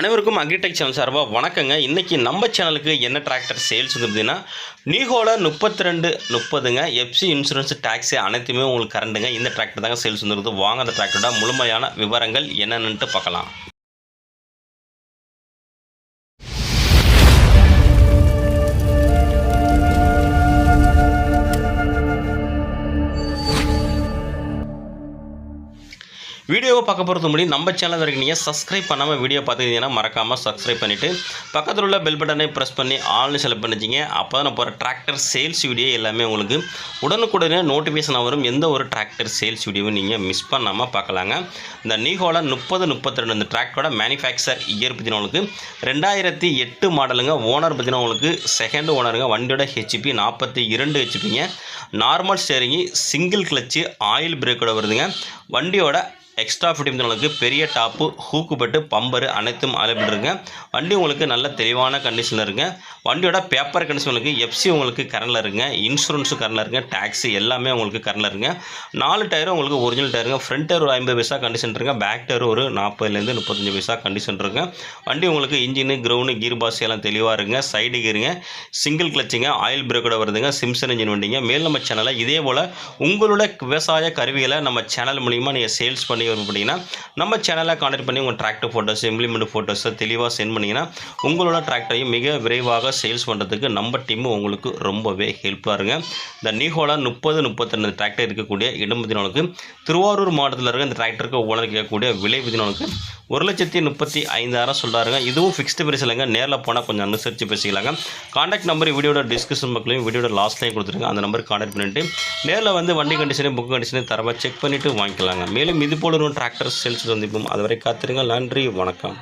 அனைவருக்கும் agritech channel சார்பாக வணக்கங்க. இன்றைக்கி நம்ம சேனலுக்கு என்ன டிராக்டர் சேல்ஸ் வந்து அப்படின்னா நீகோல முப்பத்தி ரெண்டு முப்பதுங்க எஃப்சி இன்சூரன்ஸ் டேக்ஸி அனைத்துமே உங்களுக்கு கரண்டுங்க இந்த டிராக்டர் தாங்க சேல்ஸ் வந்துருது. வாங்க அந்த டிராக்டரோட முழுமையான விவரங்கள் என்னென்னுட்டு பார்க்கலாம். வீடியோவை பார்க்க போகிறது முன்னாடி நம்ம சேனல் வரைக்கும் நீங்கள் சப்ஸ்கிரைப் பண்ணாமல் வீடியோ பார்த்துக்கிட்டீங்கன்னா மறக்காமல் சப்ஸ்கிரைப் பண்ணிவிட்டு பக்கத்தில் உள்ள பெல் பட்டனை ப்ரெஸ் பண்ணி ஆல்னு செலக்ட் பண்ணிச்சிங்க அப்போ தான் நான் போகிற டிராக்டர் சேல்ஸ் வீடியோ எல்லாமே உங்களுக்கு உடனுக்குடனே நோட்டிஃபிகேஷன் வரும். எந்த ஒரு டிராக்டர் சேல்ஸ் வீடியோவும் நீங்கள் மிஸ் பண்ணாமல் பார்க்கலாங்க. இந்த நீகோல முப்பது முப்பத்தி ரெண்டு இந்த டிராக்டரோட மேனுஃபேக்சர் இயர் பற்றின உங்களுக்கு ரெண்டாயிரத்தி எட்டு மாடலுங்க ஓனர் பற்றின உங்களுக்கு செகண்ட் ஓனருங்க வண்டியோட ஹெச்பி நாற்பத்தி இரண்டு ஹெச்பிங்க normal steering single clutch oil பிரேக்கோட வருதுங்க. வண்டியோட எக்ஸ்ட்ரா ஃபிட்டிங் உங்களுக்கு பெரிய டாப்பு ஹூக்கு பெட்டு பம்பரு அனைத்தும் அவைலபிள் வண்டி உங்களுக்கு நல்ல தெளிவான கண்டிஷனில் இருங்க வண்டியோட பேப்பர் கண்டிஷன் உங்களுக்கு எஃப்சி உங்களுக்கு கரண்டில் இருங்க இன்சூரன்ஸும் கரண்டில் இருங்க டேக்ஸி எல்லாமே உங்களுக்கு கரண்டில் இருங்க நாலு டயரும் உங்களுக்கு ஒரிஜினல் டயருங்க ஃப்ரண்ட் டயர் ஒரு ஐம்பது பைசா கண்டிஷன் இருங்க பேக் டயர் ஒரு நாற்பதுலேருந்து முப்பத்தஞ்சு பைசா கண்டிஷன் இருங்க வண்டி உங்களுக்கு இன்ஜினு கிரவுண்டு கீர் பாஸ் எல்லாம் தெளிவாக இருங்க. சைடு கீருங்க சிங்கிள் கிளச்சிங்க ஆயில் பிரேக்கோட வருதுங்க. சிம்சன் இன்ஜின் வண்டிங்க. மேல் நம்ம சேனலில் இதே போல் உங்களோட விவசாய கருவிகளை நம்ம சேனல் மூலிமா நீங்கள் சேல்ஸ் பண்ணி வரும் பார்த்தீங்கன்னா நம்ம சேனலை கான்டாக்ட் பண்ணி உங்கள் டிராக்டர் ஃபோட்டோஸ் இம்ப்ளிமெண்ட் ஃபோட்டோஸை தெளிவாக சென்ட் பண்ணிங்கன்னா உங்களோட டிராக்டரையும் மிக விரைவாக சேல்ஸ் பண்ணுறதுக்கு நம்ம டீம் உங்களுக்கு ரொம்பவே ஹெல்ப்ஃபுல்லாக இருங்க இந்த நீஹோலா முப்பது முப்பத்திரெண்டு டிராக்டர் இருக்கக்கூடிய இடம் திருவாரூர் மாவட்டத்தில் இருக்க இந்த டிராக்டருக்கு ஓனர் கேட்கக்கூடிய விலை பதினாலுக்கு ஒரு லட்சத்தி முப்பத்தி ஐந்தாயிரம் சொல்கிறாருங்க இதுவும் ஃபிக்ஸ்டு பிரைஸ் இல்லைங்க. நேரில் போனால் கொஞ்சம் அனுசரித்து பேசிக்கலாங்க. காண்டாக்ட் நம்பர் வீடியோட டிஸ்கிரிப்ஷன் பக்கத்துலையும் வீடியோட லாஸ்ட்லையும் கொடுத்துருங்க. அந்த நம்பருக்கு காண்டாக்ட் பண்ணிட்டு நேரில் வந்து வண்டி கண்டிஷனையும் புக் கண்டிஷனையும் தரமாக செக் பண்ணிவிட்டு வாங்கிக்கலாங்க. மேலும் இது போலரும் டிராக்டர் சேல்ஸ் சந்திப்போம் அதுவரை காத்திருங்க நன்றி. வணக்கம்.